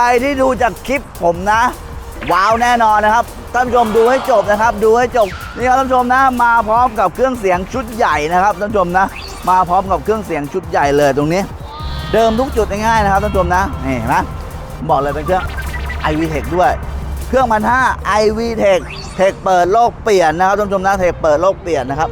รที่ดูจากคลิปผมนะ ว้าวแน่นอนนะครับท่านผู้ชมดูให้จบนะครับ ดูให้จบนี่ครับท่านผู้ชมนะมาพร้อมกับเครื่องเสียงชุดใหญ่นะครับท่านผู้ชมนะ มาพร้อมกับเครื่องเสียงชุดใหญ่เลยตรงนี้ เดิมทุกจุดง่ายๆนะครับท่านผู้ชมนะนี่เห็นไหมผมบอกเลยเป็นเครื่อง i v t e c h ด้วย เครื่องพันห้า i v t e c h เทคเปิดโลกเปลี่ยนนะครับท่านผู้ชมนะเทคเปิดโลกเปลี่ยนนะครับ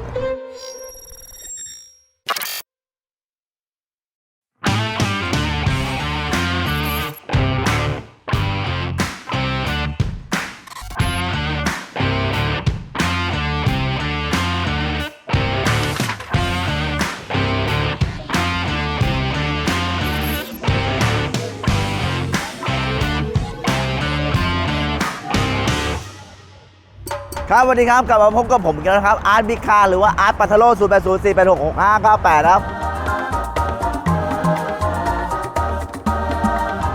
ครับสวัสดีครับกลับมาพบกับผมอีกันนะครับอาร์ตบิคาหรือว่าอาร์ตปัทโลศูนย์แปดศูนย์สี่แปดหกหกห้าเก้าแปดครับ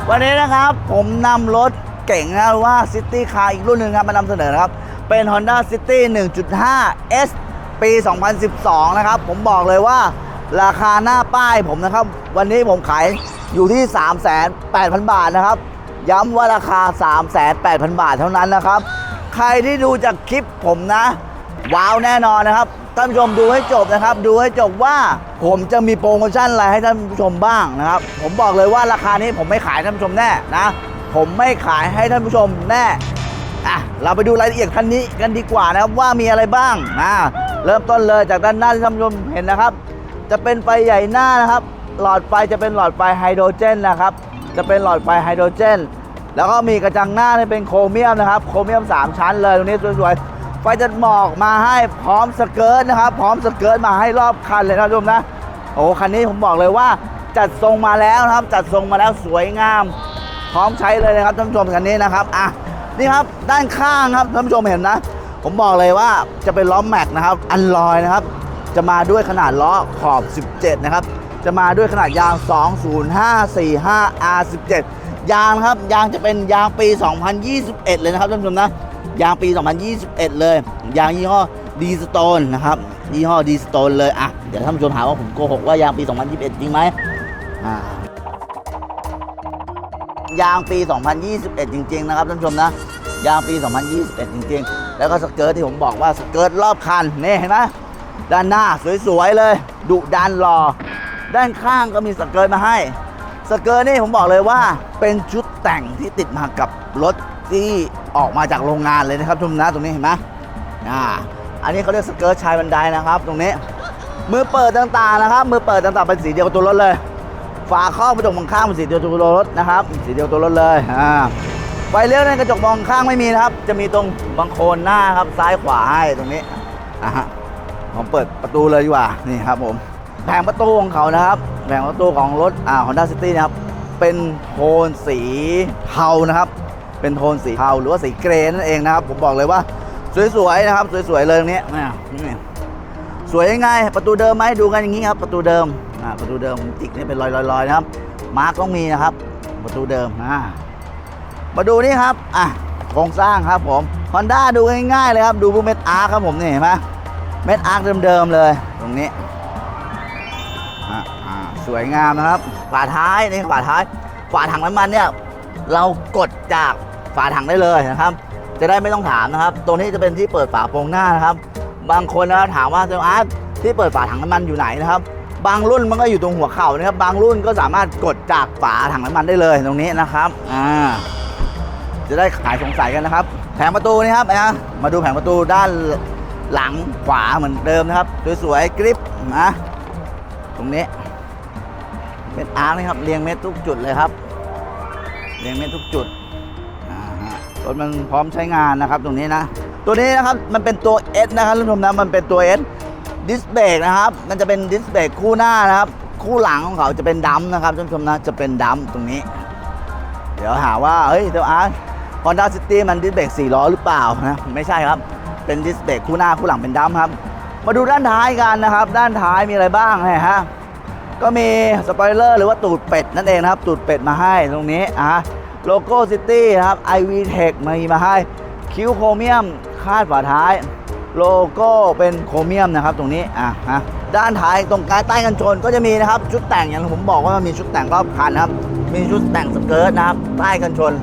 วันนี้นะครับผมนำรถเก่งนะหรือว่าซิตี้คาร์อีกรุ่นหนึ่งครับมานำเสนอนะครับ เป็น Honda City 1.5 S ปี 2012 นะครับ ผมบอกเลยว่าราคาหน้าป้ายผมนะครับ วันนี้ผมขายอยู่ที่ 3 8 0 0 0 บาทนะครับ ย้ำว่าราคา 3 8 0 0 0 บาทเท่านั้นนะครับ ใครที่ดูจากคลิปผมนะ ว้าวแน่นอนนะครับ ท่านผู้ชมดูให้จบนะครับ ดูให้จบว่าผมจะมีโปรโมชั่นอะไรให้ท่านผู้ชมบ้างนะครับ ผมบอกเลยว่าราคานี้ผมไม่ขายท่านผู้ชมแน่นะ ผมไม่ขายให้ท่านผู้ชมแน่อะเราไปดูรายละเอียดคันนี้กันดีกว่านะครับว่ามีอะไรบ้างนะเริ่มต้นเลยจากด้านหน้าที่ท่านผู้ชมเห็นนะครับ จะเป็นไฟใหญ่หน้านะครับ หลอดไฟจะเป็นหลอดไฟไฮโดรเจนนะครับ จะเป็นหลอดไฟไฮโดรเจน แล้วก็มีกระจังหน้าที่เป็นโครเมียมนะครับ โครเมียม 3 ชั้นเลยตรงนี้สวยๆ ไฟจะหมอกมาให้พร้อมสเกิร์ตนะครับ พร้อมสเกิร์ตมาให้รอบคันเลยนะท่านผู้ชมนะ โอ้คันนี้ผมบอกเลยว่าจัดทรงมาแล้วนะครับ จัดทรงมาแล้วสวยงาม พร้อมใช้เลยนะครับท่านผู้ชมคันนี้นะครับ อะ นี่ครับด้านข้างครับท่านผู้ชมเห็นนะ ผมบอกเลยว่าจะเป็นล้อแม็กนะครับ อันลอยนะครับ จะมาด้วยขนาดล้อขอบ 17 นะครับ จะมาด้วยขนาดยาง 20545 R17 ยางครับยางจะเป็นยางปี 2021 เลยนะครับท่านผู้ชมนะยางปี 2021 เลย ยางยี่ห้อดีสโตนนะครับยี่ห้อดีสโตนเลยอะเดี๋ยวท่านผู้ชมหาว่าผมโกหกว่ายางปี 2021 จริงไหมอ่ายางปี 2021 จริง ๆ นะครับท่านผู้ชมนะยางปี 2021 จริง ๆ แล้วก็สเกิร์ตที่ผมบอกว่าสเกิร์ตรอบคันนี่เห็นไหมด้านหน้าสวย ๆ เลย ดุดันรอ ด้านข้างก็มีสเกิร์ตมาให้ สเกิร์ตนี่ผมบอกเลยว่าเป็นชุดแต่งที่ติดมากับรถที่ออกมาจากโรงงานเลยนะครับทุกนนะตรงนี้เห็นไหมอ่าอันนี้เขาเรียกสเกิร์ตชายบันไดนะครับ ตรงนี้ มือเปิดต่างๆนะครับ มือเปิดต่างๆเป็นสีเดียวกับตัวรถเลย ฝาครอบกระจกมองข้างเป็นสีเดียวตัวรถนะครับ สีเดียวตัวรถเลยอ่าไฟเลี้ยวในกระจกมองข้างไม่มีนะครับ จะมีตรงบังโคนหน้าครับซ้ายขวาให้ตรงนี้อะฮะผมเปิดประตูเลยดีกว่านี่ครับผม แผงประตูของเขานะครับ แผงประตูของรถอ่า Honda City นะครับ เป็นโทนสีเทานะครับ เป็นโทนสีเทาหรือว่าสีเกรย์นั่นเองนะครับ ผมบอกเลยว่าสวยๆนะครับ สวยๆเลยตรงนี้นี่สวยยังไงประตูเดิมไหมดูกันอย่างนี้ครับ ประตูเดิมอ่าประตูเดิมจิกนี่เป็นรอยๆๆนะครับ มาร์กต้องมีนะครับ ประตูเดิมอ่ามาดูนี่ครับอะโครงสร้างครับผมฮอนด้าดูง่ายๆเลยครับ ดูพวกเม็ดอาร์ครับผมนี่เห็นไหมเม็ดอาร์เดิมๆเลย ตรงนี้ วยงามนะครับ ฝาท้ายนี่ฝาท้าย ฝาถังน้ำมันเนี่ยเรากดจากฝาถังได้เลยนะครับ จะได้ไม่ต้องถามนะครับ ตรงนี้จะเป็นที่เปิดฝาโปรงหน้านะครับ บางคนนะถามว่าเซลอาร์ตที่เปิดฝาถังน้ำมันอยู่ไหนนะครับ บางรุ่นมันก็อยู่ตรงหัวเข่านะครับ บางรุ่นก็สามารถกดจากฝาถังน้ำมันได้เลยตรงนี้นะครับอ่าจะได้ขายสงสัยกันนะครับ แผงประตูนี่ครับนะมาดูแผงประตูด้านหลังขวาเหมือนเดิมนะครับสวยๆกริปนะตรงนี้ เม็ดอาร์นะครับเรียงเม็ดทุกจุดเลยครับ เรียงเม็ดทุกจุดรถมันพร้อมใช้งานนะครับตรงนี้นะ ตัวนี้นะครับมันเป็นตัว S นะครับท่านผู้ชมนะมันเป็นตัว S ดิสเบรกนะครับ มันจะเป็นดิสเบรกคู่หน้านะครับ คู่หลังของเขาจะเป็นดัมนะครับท่านผู้ชมนะจะเป็นดัมตรงนี้ เดี๋ยวหาว่าเฮ้ยเดี๋ยวอาร์ฮอนด้าซิตี้มันดิสเบรกสี่ล้อหรือเปล่านะไม่ใช่ครับเป็นดิสเบรกคู่หน้าคู่หลังเป็นดัมครับ มาดูด้านท้ายกันนะครับ ด้านท้ายมีอะไรบ้างนะฮะ ก็มีสปอยเลอร์หรือว่าตูดเป็ดนั่นเองนะครับ ตูดเป็ดมาให้ตรงนี้อะโลโก้ซิตี้นะครับ i v t e c h มีมาให้ คิ้วโครเมียมคาดฝาท้าย โลโก้เป็นโครเมียมนะครับ ตรงนี้อะฮะด้านท้ายตรงกลางใต้กันชนก็จะมีนะครับ ชุดแต่งอย่างที่ผมบอกว่ามีชุดแต่งรอบคันนะครับ มีชุดแต่งสเกิร์ตนะครับ ใต้กันชน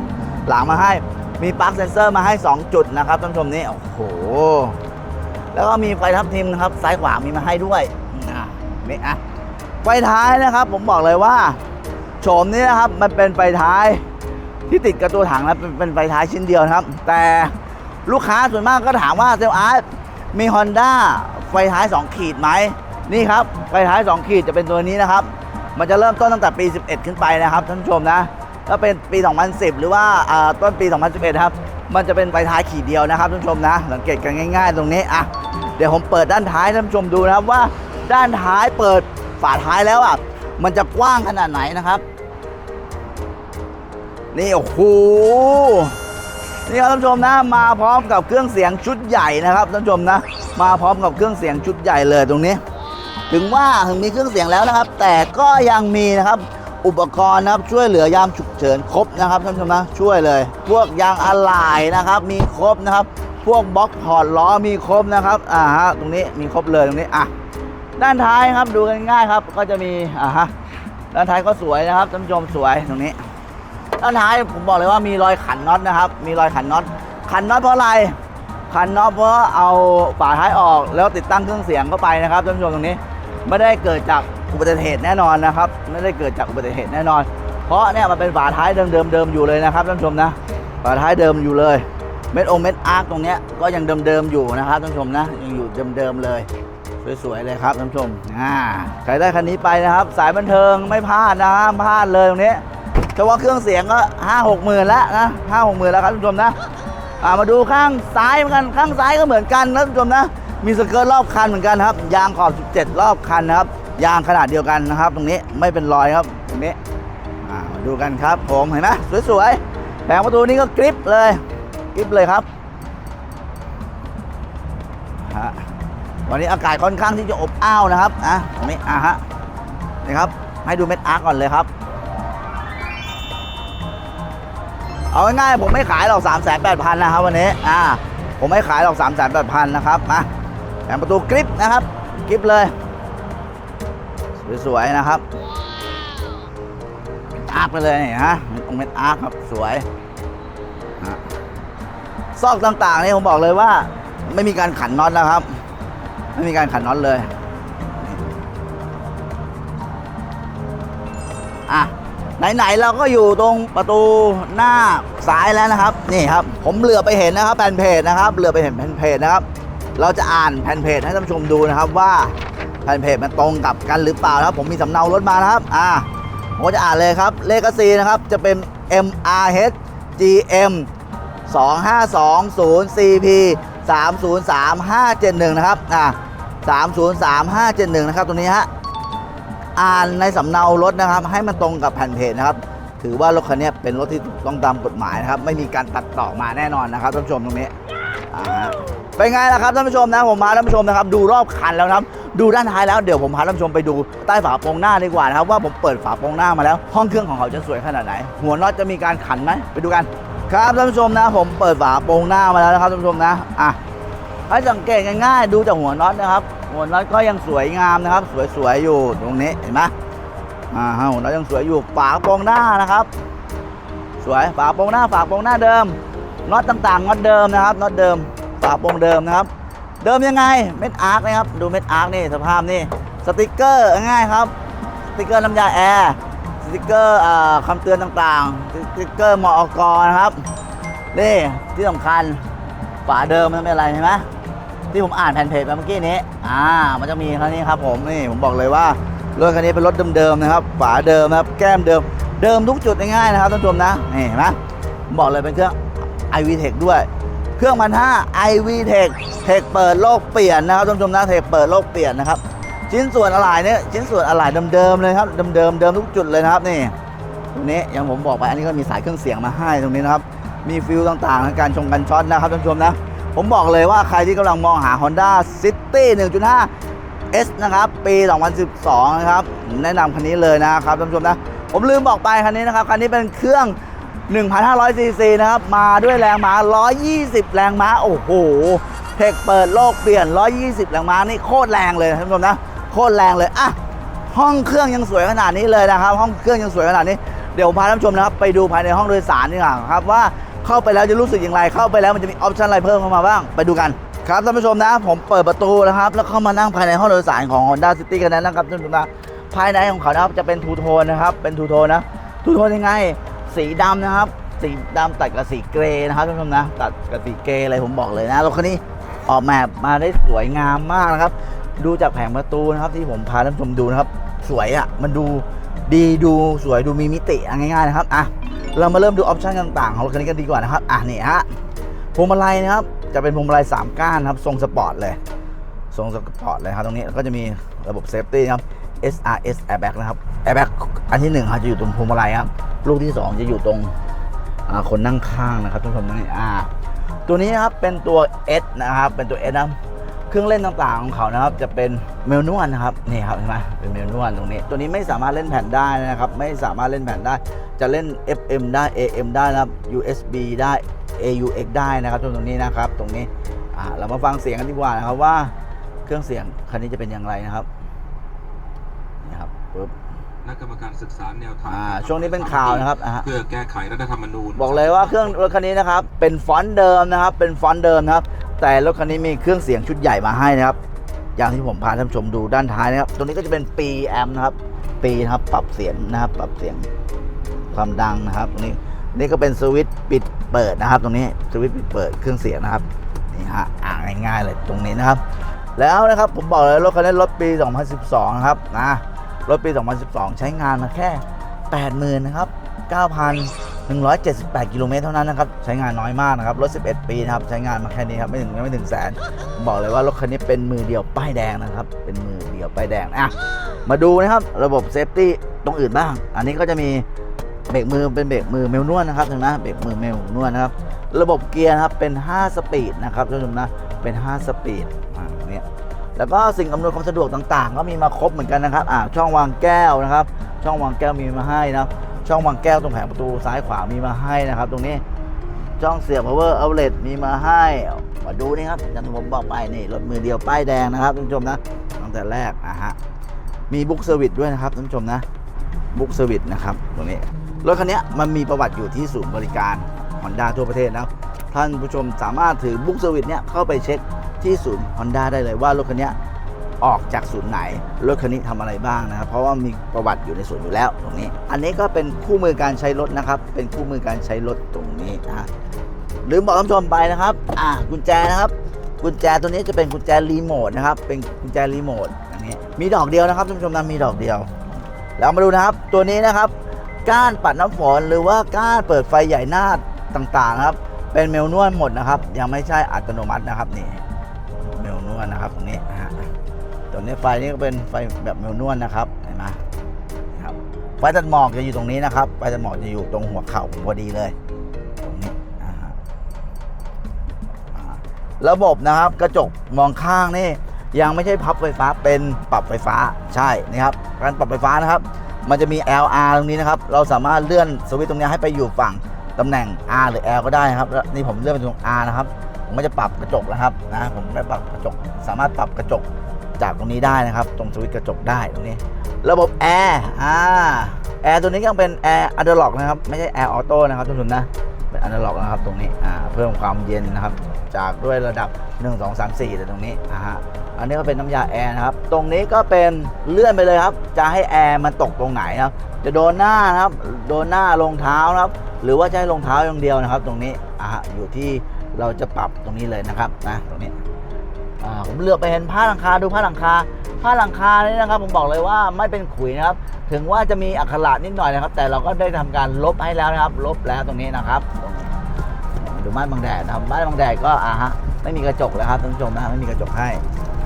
หลังมาให้มีปลั๊กเซนเซอร์มาให้ 2 จุดนะครับท่านผู้ชมนี่โอ้โหแล้วก็มีไฟทับทิมนะครับ ซ้ายขวามีมาให้ด้วยอะนี่อะ ไฟท้ายนะครับ ผมบอกเลยว่าโฉมนี้นะครับมันเป็นไฟท้ายที่ติดกับตัวถังแล้วเป็นป็นไฟท้ายชิ้นเดียวครับ แต่ลูกค้าส่วนมากก็ถามว่าเซลอาร์ตมี Honda ไฟท้าย 2 ขีดไหมนี่ครับไฟท้าย 2 ขีดจะเป็นตัวนี้นะครับ มันจะเริ่มต้นตั้งแต่ปี 11 ขึ้นไปนะครับท่านผู้ชมนะถ้าเป็นปี 2010 หรือว่าต้นปี 2011 ครับ มันจะเป็นไฟท้ายขีดเดียวนะครับท่านผู้ชมนะสังเกตกันง่าย ๆ ตรงนี้อะเดี๋ยวผมเปิดด้านท้ายท่านผู้ชมดูนะครับว่าด้านท้ายเปิด ฝาท้ายแล้วอะ มันจะกว้างขนาดไหนนะครับ นี่โอ้โหนี่ครับท่านผู้ชมนะมาพร้อมกับเครื่องเสียงชุดใหญ่นะครับท่านผู้ชมนะ มาพร้อมกับเครื่องเสียงชุดใหญ่เลยตรงนี้ ถึงว่าถึงมีเครื่องเสียงแล้วนะครับ แต่ก็ยังมีนะครับอุปกรณ์นะครับช่วยเหลือยามฉุกเฉินครบนะครับท่านผู้ชมนะช่วยเลย พวกยางอะไหล่นะครับ มีครบนะครับ พวกบล็อกถอดล้อมีครบนะครับอ่าฮะตรงนี้มีครบเลยตรงนี้อะ ด้านท้ายครับดูกันง่ายครับ ก็จะมีอ่าฮะด้านท้ายก็สวยนะครับท่านผู้ชมสวยตรงนี้ ด้านท้ายผมบอกเลยว่ามีรอยขันน็อตนะครับ มีรอยขันน็อตขันน็อตเพราะอะไรขันน็อตเพราะเอาฝาท้ายออกแล้วติดตั้งเครื่องเสียงเข้าไปนะครับท่านผู้ชมตรงนี้ ไม่ได้เกิดจากอุบัติเหตุแน่นอนนะครับ ไม่ได้เกิดจากอุบัติเหตุแน่นอน เพราะเนี่ยมันเป็นฝาท้ายเดิมๆเดิมอยู่เลยนะครับท่านผู้ชมนะฝาท้ายเดิมอยู่เลยเม็ดองเม็ดอาร์ตรงเนี้ยก็ยังเดิมๆอยู่นะครับท่านผู้ชมนะยังอยู่เดิมๆเลย สวยๆเลยครับท่านผู้ชมอ่าใครได้คันนี้ไปนะครับ สายบันเทิงไม่พลาดนะห้ามพลาดเลยตรงนี้แต่ว่าเครื่องเสียงก็ห้าหกหมื่นแล้วนะห้าหกหมื่นแล้วครับท่านผู้ชมนะอ่ามาดูข้างซ้ายเหมือนกันข้างซ้ายก็เหมือนกันนะท่านผู้ชมนะ มีสเกิร์ตรอบคันเหมือนกันครับ ยางขอบ 17 รอบคันนะครับยางขนาดเดียวกันนะครับ ตรงนี้ไม่เป็นรอยครับตรงนี้มาดูกันครับ ผมเห็นไหมสวยๆแผงประตูนี้ก็กริปเลยกริปเลยครับ วันนี้อากาศค่อนข้างที่จะอบอ้าวนะครับอะตรงนี้อะฮะนี่ครับ ให้ดูเม็ดอาร์ก่อนเลยครับ เอาง่ายๆผมไม่ขายหรอก3 8 0 0 0นะครับวันนี้อ่าผมไม่ขายหรอก3 8 0 0 0นะครับมาแผงประตูกริปนะครับกริปเลยสวยๆนะครับอาร์คไปเลยนี่ฮะตรงเม็ดอาร์คครับสวยซอกต่างๆนี่ผมบอกเลยว่าไม่มีการขันน็อตนะครับ ไม่มีการขันน็อตเลย อะ ไหน ๆ เราก็อยู่ตรงประตูหน้าซ้ายแล้วนะครับ นี่ครับ ผมเหลือไปเห็นนะครับแผ่นเพจนะครับ เหลือไปเห็นแผ่นเพจนะครับ เราจะอ่านแผ่นเพจให้ท่านผู้ชมดูนะครับว่าแผ่นเพจมันตรงกับกันหรือเปล่านะครับ ผมมีสำเนารถมานะครับ อ่าผมก็จะอ่านเลยครับ เลขสีนะครับ จะเป็น MRH GM 2520 CP 303571 นะครับ อ่า 303571 นะครับ ตัวนี้ฮะ อ่านในสำเนารถนะครับ ให้มันตรงกับแผ่นเพจนะครับ ถือว่ารถคันนี้เป็นรถที่ต้องตามกฎหมายนะครับ ไม่มีการตัดต่อมาแน่นอนนะครับท่านผู้ชมตรงนี้อ่าฮะเป็นไงล่ะครับท่านผู้ชมนะผมพาท่านผู้ชมนะครับ ดูรอบคันแล้วนะครับ ดูด้านท้ายแล้วเดี๋ยวผมพาท่านผู้ชมไปดูใต้ฝาโปรงหน้าดีกว่านะครับ ว่าผมเปิดฝาโปรงหน้ามาแล้ว ห้องเครื่องของเขาจะสวยขนาดไหน หัวน็อตจะมีการขันไหมไปดูกัน ครับท่านผู้ชมนะ ผมเปิดฝาโปรงหน้ามาแล้วนะครับท่านผู้ชมนะอะให้สังเกตง่ายๆดูจากหัวน็อตนะครับ หัวน็อตก็ยังสวยงามนะครับ สวยๆอยู่ตรงนี้เห็นไหมอ่าฮะหัวน็อตยังสวยอยู่ฝาโปรงหน้านะครับ สวยฝาโปรงหน้าฝาโปรงหน้าเดิมน็อตต่างๆน็อตเดิมนะครับน็อตเดิมฝาโปรงเดิมนะครับ เดิมยังไงเม็ดอาร์คนะครับดูเม็ดอาร์คนี่สภาพนี่สติกเกอร์ง่ายครับสติกเกอร์น้ำยาแอร์สติกเกอร์คำเตือนต่างๆ สติกเกอร์มอกนะครับนี่ที่สำคัญฝาเดิมมันเป็นอะไรเห็นไหม ที่ผมอ่านแผ่นเพจไปเมื่อกี้นี้ อ่า มันจะมีคันนี้ครับผมนี่ผมบอกเลยว่ารถคันนี้เป็นรถเดิมๆนะครับ ฝาเดิมนะครับ แก้มเดิม เดิมทุกจุดง่ายๆนะครับท่านผู้ชมนะนี่เห็นไหมบอกเลยเป็นเครื่อง iV Tech ด้วย เครื่องมัน5 iV Tech เทคเปิดโลกเปลี่ยนนะครับท่านผู้ชมนะเทคเปิดโลกเปลี่ยนนะครับชิ้นส่วนอะไหล่เนี่ยชิ้นส่วนอะไหล่เดิมๆเลยครับเดิมๆเดิมทุกจุดเลยนะครับนี่ตรงนี้อย่างผมบอกไปอันนี้ก็มีสายเครื่องเสียงมาให้ตรงนี้นะครับมีฟิลต่างๆในการชงกันช็อตนะครับท่านผู้ชมนะ ผมบอกเลยว่าใครที่กำลังมองหา Honda City 1.5 S นะครับ ปี 2012 นะครับ แนะนำคันนี้เลยนะครับท่านผู้ชมนะ ผมลืมบอกไปคันนี้นะครับ คันนี้เป็นเครื่อง 1,500 ซีซีนะครับ มาด้วยแรงม้า 120 แรงม้า โอ้โห เทคเปิดโลกเปลี่ยน 120 แรงม้า นี่โคตรแรงเลยท่านผู้ชมนะ โคตรแรงเลย อะ ห้องเครื่องยังสวยขนาดนี้เลยนะครับ ห้องเครื่องยังสวยขนาดนี้ เดี๋ยวพาท่านผู้ชมนะครับ ไปดูภายในห้องโดยสารนี่ก่อนครับว่า เข้าไปแล้วจะรู้สึกอย่างไร เข้าไปแล้วมันจะมีออปชันอะไรเพิ่มเข้ามาบ้าง ไปดูกัน ครับท่านผู้ชมนะ ผมเปิดประตูนะครับ แล้วเข้ามานั่งภายในห้องโดยสารของ Honda City กันนะครับท่านผู้ชมนะภายในของเขานะครับจะเป็นทูโทนนะครับ เป็นทูโทนนะทูโทนยังไง สีดำนะครับ สีดำตัดกับสีเกรย์นะครับท่านผู้ชมนะ ตัดกับสีเกรย์อะไรผมบอกเลยนะรถคันนี้ออกแบบมาได้สวยงามมากนะครับ ดูจากแผงประตูนะครับที่ผมพาท่านผู้ชมดูนะครับ สวยอะ่ะ มันดู ดีดูสวยดูมีมิติง่ายๆนะครับอะเรามาเริ่มดูออปชันต่างๆของรถคันนี้กันดีกว่านะครับอะนี่ฮะพวงมาลัยนะครับจะเป็นพวงมาลัยสามก้านครับทรงสปอร์ตเลยทรงสปอร์ตเลยครับตรงนี้ก็จะมีระบบเซฟตี้นะครับ SRS airbag นะครับ airbag อันที่หนึ่งครับจะอยู่ตรงพวงมาลัยครับลูกที่สองจะอยู่ตรงคนนั่งข้างนะครับทุกท่านผู้ชมนี่อ่าตัวนี้นะครับเป็นตัว S นะครับเป็นตัว S นะ เครื่องเล่นต่างๆของเขานะครับจะเป็นเมลนวลนะครับนี่ครับเห็นไหมเป็นเมลนวลตรงนี้ ตัวนี้ไม่สามารถเล่นแผ่นได้นะครับ ไม่สามารถเล่นแผ่นได้ จะเล่น FM ได้ AM ได้นะครับ USB ได้ AUX ได้นะครับตรงนี้นะครับ ตรงนี้อ่าเรามาฟังเสียงกันดีกว่านะครับว่าเครื่องเสียงคันนี้จะเป็นอย่างไรนะครับนี่ครับปึ๊บคณะกรรมการศึกษาแนวทางอ่าช่วงนี้เป็นข่าวนะครับอ่าฮะเพื่อแก้ไขรัฐธรรมนูญ บอกเลยว่าเครื่องรถคันนี้นะครับ เป็นฟอนต์เดิมนะครับ เป็นฟอนต์เดิมนะครับ แต่รถคันนี้มีเครื่องเสียงชุดใหญ่มาให้นะครับ อย่างที่ผมพาท่านชมดูด้านท้ายนะครับ ตรงนี้ก็จะเป็นปีแอมนะครับ ปีนะครับปรับเสียงนะครับ ปรับเสียงความดังนะครับ ตรงนี้นี่ก็เป็นสวิตช์ปิดเปิดนะครับ ตรงนี้สวิตช์ปิดเปิดเครื่องเสียงนะครับนี่ฮะอ่างง่ายๆเลยตรงนี้นะครับ แล้วนะครับผมบอกเลยรถคันนี้รถปี 2012 นะครับนะรถปี 2012 ใช้งานมาแค่ 80,000 นะครับ 9,000 178 กิโลเมตรเท่านั้นนะครับ ใช้งานน้อยมากนะครับ รถ 11 ปีนะครับ ใช้งานมาแค่นี้ครับ ไม่ถึงไม่ถึงแสน บอกเลยว่ารถคันนี้เป็นมือเดียวป้ายแดงนะครับ เป็นมือเดียวป้ายแดง อะ มาดูนะครับ ระบบเซฟตี้ตรงอื่นบ้าง อันนี้ก็จะมีเบรกมือเป็นเบรกมือเมลนวลนะครับเห็นไหมเบรกมือเมลนวลนะครับ ระบบเกียร์นะครับ เป็น 5 สปีดนะครับท่านผู้ชมนะ เป็น 5 สปีดอ่าเนี่ยแล้วก็สิ่งอำนวยความสะดวกต่างๆ ก็มีมาครบเหมือนกันนะครับ อ่าช่องวางแก้วนะครับ ช่องวางแก้วมีมาให้นะครับ ช่องวางแก้วตรงแผงประตูซ้ายขวามีมาให้นะครับ ตรงนี้ช่องเสียบ power outlet มีมาให้มาดูนี่ครับอย่างที่ผมบอกไปนี่รถมือเดียวป้ายแดงนะครับท่านผู้ชมนะตั้งแต่แรกอะฮะมีบุ๊กเซอร์วิสด้วยนะครับท่านผู้ชมนะบุ๊กเซอร์วิสนะครับตรงนี้รถคันนี้มันมีประวัติอยู่ที่ศูนย์บริการ Honda ทั่วประเทศนะครับท่านผู้ชมสามารถถือบุ๊กเซอร์วิสเนี่ยเข้าไปเช็คที่ศูนย์ Honda ได้เลยว่ารถคันนี้ ออกจากศูนย์ไหนรถคันนี้ทำอะไรบ้างนะครับเพราะว่ามีประวัติอยู่ในศูนย์อยู่แล้วตรงนี้ อันนี้ก็เป็นคู่มือการใช้รถนะครับ เป็นคู่มือการใช้รถตรงนี้นะลืมบอกท่านผู้ชมไปนะครับอ่ากุญแจนะครับ กุญแจตัวนี้จะเป็นกุญแจรีโมทนะครับ เป็นกุญแจรีโมทอย่างนี้มีดอกเดียวนะครับท่านผู้ชมนะมีดอกเดียวแล้วมาดูนะครับตัวนี้นะครับก้านปัดน้ำฝนหรือว่าก้านเปิดไฟใหญ่หน้าต่างๆนะครับ เป็นเมลนวลหมดนะครับ ยังไม่ใช่อัตโนมัตินะครับนี่เมลนวลนะครับตรงนี้ นะฮะตัวนี้ไฟนี่ก็เป็นไฟแบบเมลนวลนะครับเห็นไหมครับไฟตัดหมอกจะอยู่ตรงนี้นะครับไฟตัดหมอกจะอยู่ตรงหัวเข่าผมพอดีเลยตรงนี้อ่ระบบนะครับกระจกมองข้างนี่ยังไม่ใช่พับไฟฟ้าเป็นปรับไฟฟ้าใช่นะครับการปรับไฟฟ้านะครับ มันจะมี LR ตรงนี้นะครับ เราสามารถเลื่อนสวิตช์ตรงนี้ให้ไปอยู่ฝั่งตำแหน่ง R หรือ L ก็ได้ครับนี่ผมเลื่อนไปตรง R นะครับผมก็จะปรับกระจกนะครับนะผมได้ปรับกระจก สามารถปรับกระจก จากตรงนี้ได้นะครับ ตรงสวิตช์กระจกได้ตรงนี้ ระบบแอร์อ่าแอร์ตัวนี้ยังเป็นแอร์อะดล็อกนะครับ ไม่ใช่แอร์ออโต้นะครับทุกคนนะเป็นอะดล็อกนะครับตรงนี้อ่าเพิ่มความเย็นนะครับ จากด้วยระดับ 1 2 3 4เลยตรงนี้อ่าฮะอันนี้ก็เป็นน้ำยาแอร์นะครับ ตรงนี้ก็เป็นเลื่อนไปเลยครับ จะให้แอร์มันตกตรงไหนนะครับ จะโดนหน้านะครับ โดนหน้าลงเท้านะครับ หรือว่าจะให้ลงเท้าอย่างเดียวนะครับ ตรงนี้อ่าอยู่ที่เราจะปรับตรงนี้เลยนะครับนะตรงนี้ ผมเลือกไปเห็นผ้าหลังคาดูผ้าหลังคา ผ้าหลังคานี่นะครับ ผมบอกเลยว่าไม่เป็นขุยนะครับ ถึงว่าจะมีอักขระนิดหน่อยนะครับ แต่เราก็ได้ทำการลบให้แล้วนะครับ ลบแล้วตรงนี้นะครับ ดูม่านบังแดดนะครับม่านบังแดดก็อ่าฮะไม่มีกระจกเลยครับท่านผู้ชมนะไม่มีกระจกให้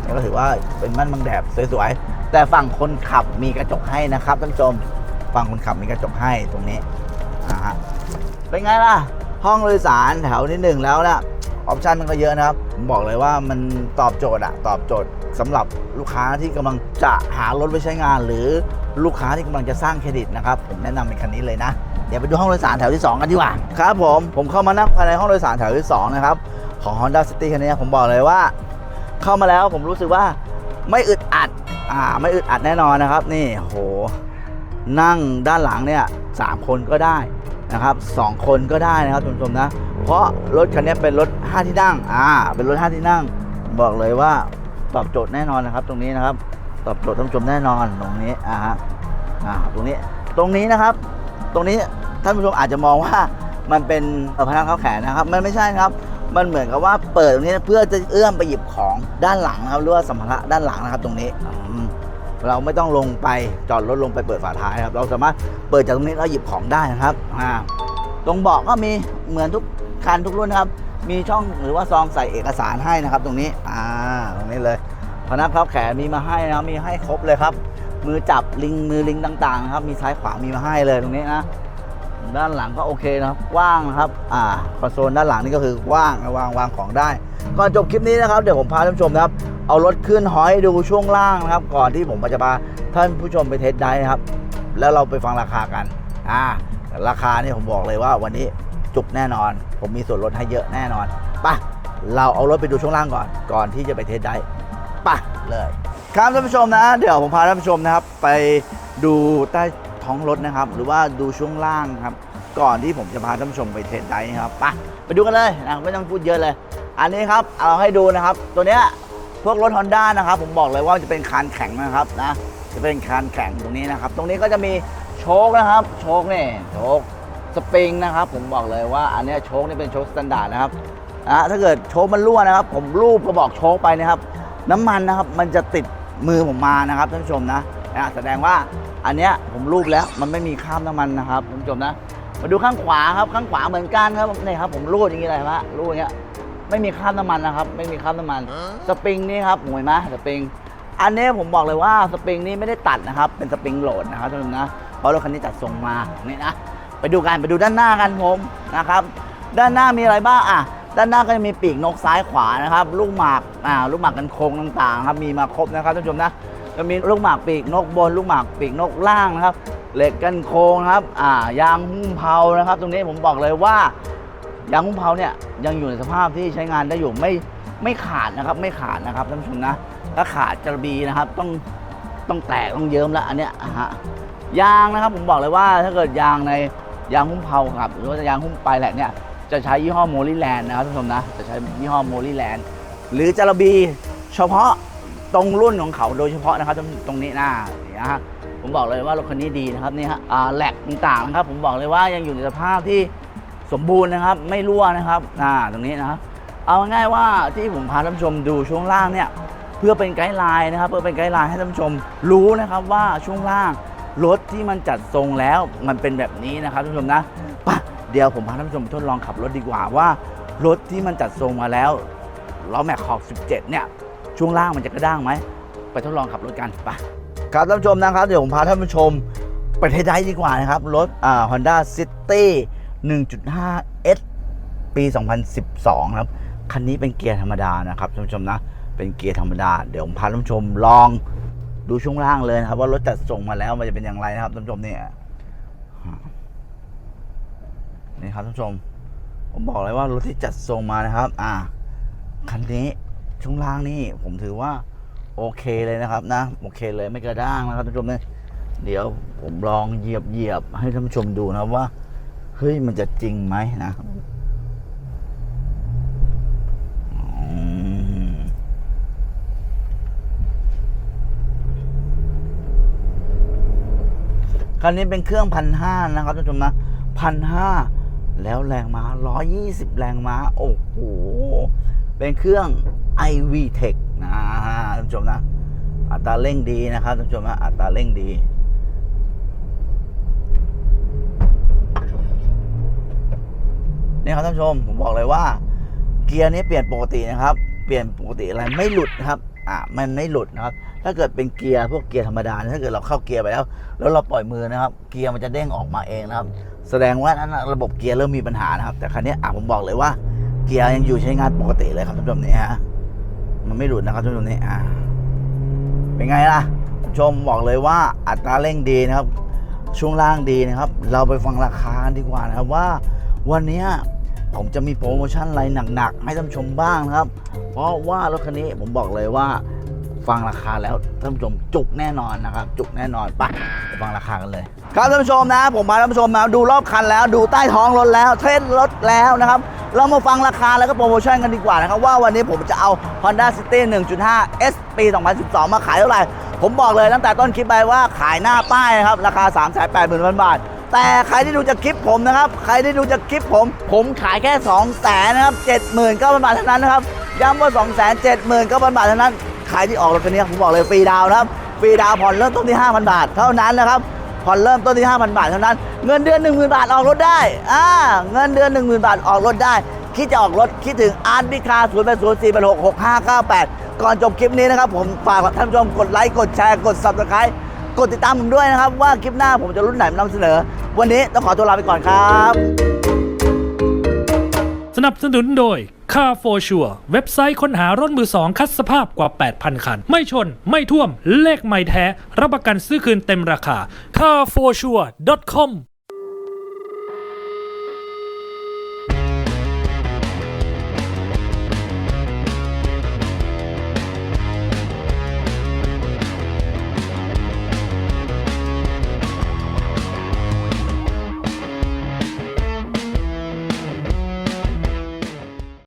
นี่ก็ถือว่าเป็นม่านบังแดดสวยๆแต่ฝั่งคนขับมีกระจกให้นะครับท่านผู้ชมฝั่งคนขับมีกระจกให้ตรงนี้อ่าฮะเป็นไงล่ะห้องโดยสารแถวที่หนึ่งแล้วนะ ออปชันมันก็เยอะนะครับ ผมบอกเลยว่ามันตอบโจทย์อะตอบโจทย์สำหรับลูกค้าที่กำลังจะหารถไว้ใช้งาน หรือลูกค้าที่กำลังจะสร้างเครดิตนะครับ ผมแนะนำเป็นคันนี้เลยนะ เดี๋ยวไปดูห้องโดยสารแถวที่ 2 กันดีกว่าครับผมผมเข้ามานั่งภายในห้องโดยสารแถวที่ 2 นะครับ ของ Honda City คันนี้ผมบอกเลยว่า เข้ามาแล้วผมรู้สึกว่าไม่อึดอัดอ่าไม่อึดอัดแน่นอนนะครับ นี่โหนั่งด้านหลังเนี่ยสามคนก็ได้นะครับสองคนก็ได้นะครับท่านผู้ชมนะ เพราะรถคันนี้เป็นรถ 5 ที่นั่ง อ่า เป็นรถ 5 ที่นั่ง บอกเลยว่าตอบโจทย์แน่นอนนะครับ ตรงนี้นะครับ ตอบโจทย์ท่านผู้ชมแน่นอนตรงนี้อ่าฮะอ่าตรงนี้ตรงนี้นะครับ ตรงนี้ท่านผู้ชมอาจจะมองว่ามันเป็นพนักเข้าแขนนะครับ มันไม่ใช่นะครับ มันเหมือนกับว่าเปิดตรงนี้เพื่อจะเอื้อมไปหยิบของด้านหลังนะครับหรือว่าสัมภาระด้านหลังนะครับ ตรงนี้เราไม่ต้องลงไปจอดรถลงไปเปิดฝาท้ายครับ เราสามารถเปิดจากตรงนี้แล้วหยิบของได้นะครับอ่าตรงเบาะก็มีเหมือนทุก คันทุกรุ่นนะครับ มีช่องหรือว่าซองใส่เอกสารให้นะครับ ตรงนี้ อ่า ตรงนี้เลย พนักพับแขนมีมาให้นะครับมีให้ครบเลยครับ มือจับลิง มือลิงต่างๆนะครับ มีซ้ายขวามีมาให้เลยตรงนี้นะ ด้านหลังก็โอเคนะครับกว้างนะครับ อ่า คอนโซลด้านหลังนี่ก็คือกว้างวางวางของได้ ก่อนจบคลิปนี้นะครับ เดี๋ยวผมพาท่านผู้ชมนะครับ เอารถขึ้นหอยดูช่วงล่างนะครับ ก่อนที่ผมจะพาท่านผู้ชมไปเทสได้นะครับ แล้วเราไปฟังราคากัน อ่า ราคานี่ผมบอกเลยว่าวันนี้ จุกแน่นอน ผมมีส่วนลดให้เยอะแน่นอนปะเราเอารถไปดูช่วงล่างก่อน ก่อนที่จะไปเทสได้ปะเลย ครับท่านผู้ชมนะ เดี๋ยวผมพาท่านผู้ชมนะครับ ไปดูใต้ท้องรถนะครับ หรือว่าดูช่วงล่างครับ ก่อนที่ผมจะพาท่านผู้ชมไปเทสได้นะครับไปไปดูกันเลยนะไม่ต้องพูดเยอะเลย อันนี้ครับเอาให้ดูนะครับ ตัวเนี้ยพวกรถ Honda นะครับ ผมบอกเลยว่าจะเป็นคานแข็งนะครับนะจะเป็นคานแข็งตรงนี้นะครับ ตรงนี้ก็จะมีโชคนะครับ โชคนี่โชค สปริงนะครับ ผมบอกเลยว่าอันนี้โชคนี่เป็นโชคสแตนดาร์ดนะครับนะถ้าเกิดโชคมันรั่วนะครับ ผมรูปกระบอกโชคไปนะครับ น้ำมันนะครับมันจะติดมือผมมานะครับท่านผู้ชมนะนะแสดงว่าอันเนี้ยผมรูปแล้วมันไม่มีคราบน้ำมันนะครับท่านผู้ชมนะมาดูข้างขวาครับข้างขวาเหมือนกันครับนี่ครับผมรูดอย่างนี้เลยฮะรูดอย่างเงี้ยไม่มีคราบน้ำมันนะครับ ไม่มีคราบน้ำมันสปริงนี่ครับห็นไหมสปริงอันนี้ผมบอกเลยว่าสปริงนี้ไม่ได้ตัดนะครับ เป็นสปริงโหลดนะครับท่านผู้ชมนะเพราะรถคันนี้จัดทรงมานี่นะ ไปดูกันไปดูด้านหน้ากันผมนะครับด้านหน้ามีอะไรบ้างอะด้านหน้าก็จะมีปีกนกซ้ายขวานะครับ ลูกหมากอ่าลูกหมากกันโค้งต่างๆครับมีมาครบนะครับท่านผู้ชมนะจะมีลูกหมากปีกนกบน ลูกหมากปีกนกล่างนะครับ เหล็กกันโค้งครับอ่ายางหุ้มเผานะครับ ตรงนี้ผมบอกเลยว่ายางหุ้มเผาเนี่ยยังอยู่ในสภาพที่ใช้งานได้อยู่ไม่ไม่ขาดนะครับไม่ขาดนะครับท่านผู้ชมนะถ้าขาดจะบีนะครับต้องต้องแตกต้องเยิ้มแล้วอันเนี้ยฮะยางนะครับผมบอกเลยว่าถ้าเกิดยางใน ยางหุ้มเผาครับหรือว่าจะยางหุ้มไปแหลกเนี่ยจะใช้ยี่ห้อโมลิแลนด์นะครับท่านผู้ชมนะจะใช้ยี่ห้อโมลิแลนด์หรือจาระบีเฉพาะตรงรุ่นของเขาโดยเฉพาะนะครับตรงนี้น้านี่นะฮะผมบอกเลยว่ารถคันนี้ดีนะครับนี่ฮะอ่าแหลกต่างๆนะครับผมบอกเลยว่ายังอยู่ในสภาพที่สมบูรณ์นะครับ ไม่รั่วนะครับอ่าตรงนี้นะครับเอาง่ายว่าที่ผมพาท่านผู้ชมดูช่วงล่างเนี่ยเพื่อเป็นไกด์ไลน์นะครับ เพื่อเป็นไกด์ไลน์ให้ท่านผู้ชมรู้นะครับว่าช่วงล่าง รถที่มันจัดทรงแล้วมันเป็นแบบนี้นะครับท่านผู้ชมนะไปะเดี๋ยวผมพาท่านผู้ชมไปทดลองขับรถดีกว่าว่ารถที่มันจัดทรงมาแล้วล้อแม็กขอบ 17 เนี่ย ช่วงล่างมันจะกระด้างไหม ไปทดลองขับรถกันไปครับท่านผู้ชมนะครับ เดี๋ยวผมพาท่านผู้ชมไปเทสได้ดีกว่านะครับ รถอ่า Honda City 1.5 S ปี 2012 ครับ คันนี้เป็นเกียร์ธรรมดานะครับท่านผู้ชมนะ เป็นเกียร์ธรรมดา เดี๋ยวผมพาท่านผู้ชมลอง ดูช่วงล่างเลยนะครับ ว่ารถจัดส่งมาแล้วมันจะเป็นอย่างไรนะครับท่านผู้ชมเนี่ยนี่ครับท่านผู้ชม ผมบอกเลยว่ารถที่จัดส่งมานะครับ อ่าคันนี้ช่วงล่างนี่ผมถือว่าโอเคเลยนะครับนะโอเคเลยไม่กระด้างนะครับท่านผู้ชมเนี่ยเดี๋ยวผมลองเหยียบเหยียบให้ท่านผู้ชมดูนะครับว่าเฮ้ยมันจะจริงไหมนะอืม คันนี้เป็นเครื่องพันห้านะครับท่านผู้ชมนะพันห้าแล้วแรงม้า120แรงม้า โอ้โห เป็นเครื่อง iV Tech นะท่านผู้ชมนะ อัตราเร่งดีนะครับท่านผู้ชมนะ อัตราเร่งดีนี่ครับท่านผู้ชม ผมบอกเลยว่า เกียร์นี้เปลี่ยนปกตินะครับ เปลี่ยนปกติอะไรไม่หลุดนะครับ อ่ามันไม่หลุดนะครับ ถ้าเกิดเป็นเกียร์พวกเกียร์ธรรมดาถ้าเกิดเราเข้าเกียร์ไปแล้ว แล้วเราปล่อยมือนะครับ เกียร์มันจะเด้งออกมาเองนะครับ แสดงว่านั้นระบบเกียร์เริ่มมีปัญหานะครับ แต่คันนี้อะผมบอกเลยว่า เกียร์ยังอยู่ใช้งานปกติเลยครับท่านผู้ชมนี่ฮะมันไม่หลุดนะครับท่านผู้ชมนี่อ่าเป็นไงล่ะชมบอกเลยว่าอัตราเร่งดีนะครับ ช่วงล่างดีนะครับ เราไปฟังราคาดีกว่านะครับว่าวันนี้ ผมจะมีโปรโมชั่นอะไรหนักๆให้ท่านผู้ชมบ้างนะครับ เพราะว่ารถคันนี้ผมบอกเลยว่าฟังราคาแล้วท่านผู้ชมจุกแน่นอนนะครับ จุกแน่นอนไปไปฟังราคากันเลย ครับท่านผู้ชมนะ ผมพาท่านผู้ชมมาดูรอบคันแล้ว ดูใต้ท้องรถแล้ว เทรนรถแล้วนะครับ เรามาฟังราคาแล้วก็โปรโมชั่นกันดีกว่านะครับ ว่าวันนี้ผมจะเอา Honda City 1.5 S ปี 2012 มาขายเท่าไหร่ ผมบอกเลยตั้งแต่ต้นคลิปไปว่าขายหน้าป้ายนะครับ ราคา 3 8 0 0 0 0 บาท แต่ใครที่ดูจากคลิปผมนะครับ ใครที่ดูจากคลิปผม ผมขายแค่2 0 0 0 0 0นะครับ79,000บาทเท่านั้นนะครับย้ำว่า2 7 9 0 0 0บาทเท่านั้นใครที่ออกรถคันนี้ผมบอกเลยฟรีดาวนะครับฟรีดาวผ่อนเริ่มต้นที่ 5,000 บาท เท่านั้นนะครับผ่อนเริ่มต้นที่ 5,000 บาทเท่านั้น เงินเดือน 10,000 บาทออกรถได้อ่าเงินเดือน 10,000 บาทออกรถได้ คิดจะออกรถคิดถึงอาร์ตบิคา0 8 0 4 8 6 6 5 9 8 ก่อนจบคลิปนี้นะครับ ผมฝากท่านผู้ชมกดไลค์ กดแชร์ กด subscribe กดติดตามผมด้วยนะครับ ว่าคลิปหน้าผมจะรุ่นไหนมานำเสนอ วันนี้ต้องขอตัวลาไปก่อนครับ สนับสนุนโดย Car for Sure เว็บไซต์ค้นหารถมือสองคัดสภาพกว่า 8,000 คัน ไม่ชน ไม่ท่วม เลขไม่แท้ รับประกันซื้อคืนเต็มราคา carforsure.com